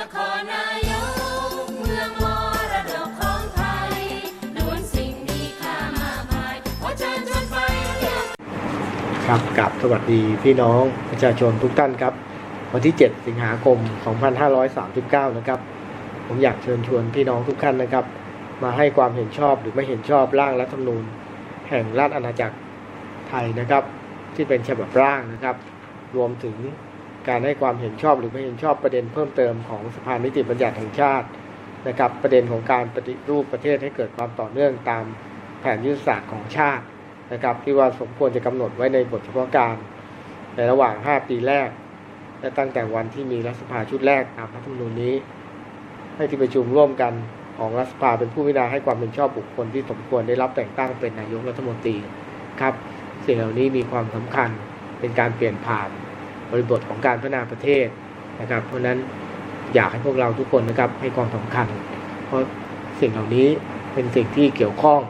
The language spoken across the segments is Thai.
นครนายกเมืองมรดกของไทยล้วนสิ่งมีค่ามากมายขอเชิญชวนไปเที่ยว ครับกับสวัสดีพี่น้องประชาชนทุกท่านครับ วันที่ 7 สิงหาคม 2539 นะครับ ผมอยากเชิญชวนพี่น้องทุกท่านนะครับ มาให้ความเห็นชอบหรือไม่เห็นชอบร่างรัฐธรรมนูญ แห่งราชอาณาจักรไทยนะครับ ที่เป็นฉบับร่างนะครับ รวมถึง การให้ความเห็นชอบหรือไม่เห็นชอบประเด็นเพิ่มเติมของสภานิติบัญญัติแห่งชาตินะครับ ประเด็นของการปฏิรูปประเทศให้เกิดความต่อเนื่องตามแผนยุทธศาสตร์ของชาตินะครับ ที่ว่าสมควรจะกำหนดไว้ในบทเฉพาะการ ในระหว่าง 5 ปีแรก และตั้งแต่วันที่มีรัฐสภาชุดแรกตามรัฐธรรมนูญนี้ ให้ที่ประชุมร่วมกันของรัฐสภาเป็นผู้พิจารณาให้ความเป็นชอบบุคคลที่สมควรได้รับแต่งตั้งเป็นนายกรัฐมนตรีครับสิ่งเหล่านี้มีความสำคัญเป็นการเปลี่ยนผ่าน บริบทของการพัฒนาประเทศนะครับ เพราะฉะนั้นอยากให้พวกเราทุกคนนะครับให้ความสำคัญ เพราะสิ่งเหล่านี้เป็นสิ่งที่เกี่ยวข้อง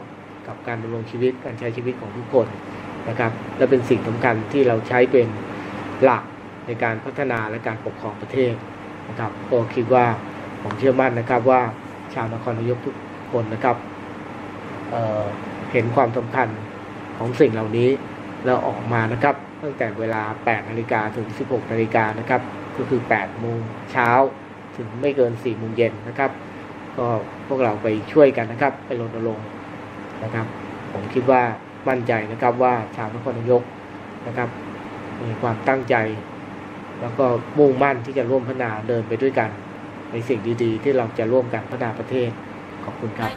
กับการดำรงชีวิตการใช้ชีวิตของทุกคนนะครับ และเป็นสิ่งสำคัญที่เราใช้เป็นหลักในการพัฒนาและการปกครองประเทศนะครับก็คิดว่าผมเชื่อมั่นนะครับว่าชาวนครนายกทุกคนนะครับเเห็นความสำคัญของสิ่งเหล่านี้ แล้วออกมานะครับ ตั้งแต่เวลา 8 นาฬิกาถึง 16 นาฬิกานะครับ ก็คือ 8 โมงเช้าถึงไม่เกิน 4 โมงเย็นนะครับ ก็พวกเราไปช่วยกันนะครับ ไปรณรงค์นะครับ ผมคิดว่ามั่นใจนะครับว่าชาวนครนายกนะครับ มีความตั้งใจ แล้วก็มุ่งมั่นที่จะร่วมพัฒนาเดินไปด้วยกัน ในสิ่งดีๆ ที่เราจะร่วมกันพัฒนาประเทศขอบคุณครับ